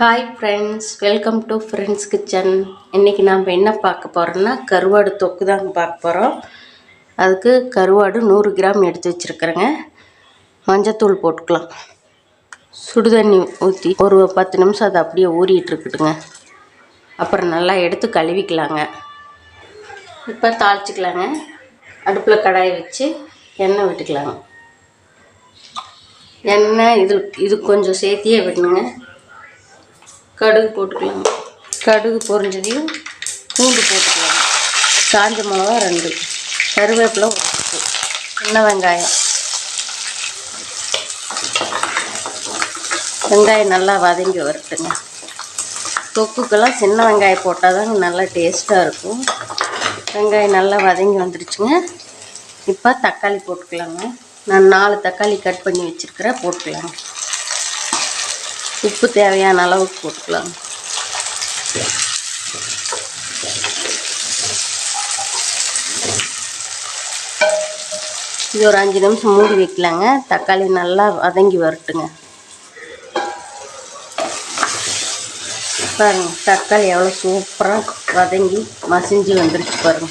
Hi friends welcome to friends kitchen இன்றைக்கி நாம் என்ன பார்க்க போகிறோன்னா கருவாடு தொக்கு தாங்க பார்க்க போகிறோம் அதுக்கு கருவாடு நூறு கிராம் எடுத்து வச்சுருக்குறேங்க. மஞ்சத்தூள் போட்டுக்கலாம். சுடுதண்ணி ஊற்றி ஒரு பத்து நிமிஷம் அது அப்படியே ஊறிட்டுருக்குட்டுங்க அப்புறம் நல்லா எடுத்து கழுவிக்கலாங்க. இப்போ தாளிச்சிக்கலாங்க. அடுப்பில் கடாயை வச்சு எண்ணெய் விட்டுக்கலாங்க. எண்ணெய் இது இது கொஞ்சம் சேர்த்தியே விடணுங்க. கடுகு போட்டுக்கலாம். கடுகு பொரிஞ்சதையும் பூண்டு போட்டுக்கலாம். காஞ்ச மிளகா ரெண்டு. கருவேப்பிலை ஒரு சின்ன வெங்காயம். வெங்காயம் நல்லா வதங்கி வரட்டுங்க. தொக்குக்கெல்லாம் சின்ன வெங்காயம் போட்டால் தாங்க நல்லா டேஸ்ட்டாக இருக்கும். வெங்காயம் நல்லா வதங்கி வந்துடுச்சுங்க இப்போ தக்காளி போட்டுக்கலாங்க. நான் நாலு தக்காளி கட் பண்ணி வச்சுருக்கிறேன் போட்டுக்கலாங்க. உப்பு தேவையான அளவுக்கு போட்டுக்கலாம். இது ஒரு அஞ்சு நிமிஷம் மூடி வைக்கலாங்க. தக்காளி நல்லா வதங்கி வரட்டுங்க. பாருங்க தக்காளி எவ்வளோ சூப்பராக வதங்கி மசிஞ்சு வந்துருச்சு பாருங்க.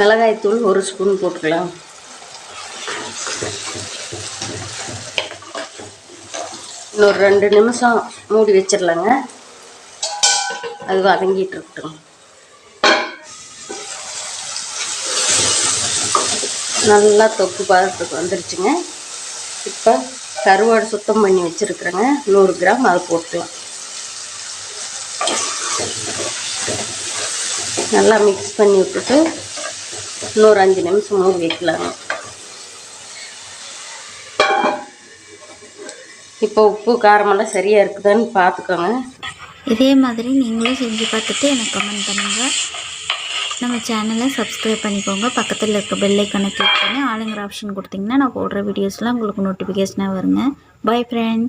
மிளகாய்த்தூள் ஒரு ஸ்பூன் போட்டுக்கலாம். இன்னொரு ரெண்டு நிமிஷம் மூடி வச்சிடலாங்க அது வதங்கிட்டு இருக்கட்டும். நல்லா தொக்கு பதத்துக்கு வந்துருச்சுங்க. இப்போ கருவாடு சுத்தம் பண்ணி வச்சுருக்குறேங்க. நூறு கிராம் அதை போட்டுக்கலாம். நல்லா மிக்ஸ் பண்ணி விட்டுட்டு இன்னொரு அஞ்சு நிமிஷம் மூடி வைக்கலாங்க. இப்போ உப்பு காரமெல்லாம் சரியாக இருக்குதான்னு பார்த்துக்கோங்க. இதே மாதிரி நீங்களும் செஞ்சு பார்த்துட்டு எனக்கு கமெண்ட் பண்ணுங்கள் நம்ம சேனலை சப்ஸ்கிரைப் பண்ணிக்கோங்க. பக்கத்தில் இருக்க பெல் கிளிக் பண்ணி ஆளுங்கிற ஆப்ஷன் கொடுத்தீங்கன்னா நான் போடுற வீடியோஸ்லாம் உங்களுக்கு நோட்டிஃபிகேஷனாக வருங்க. Bye friends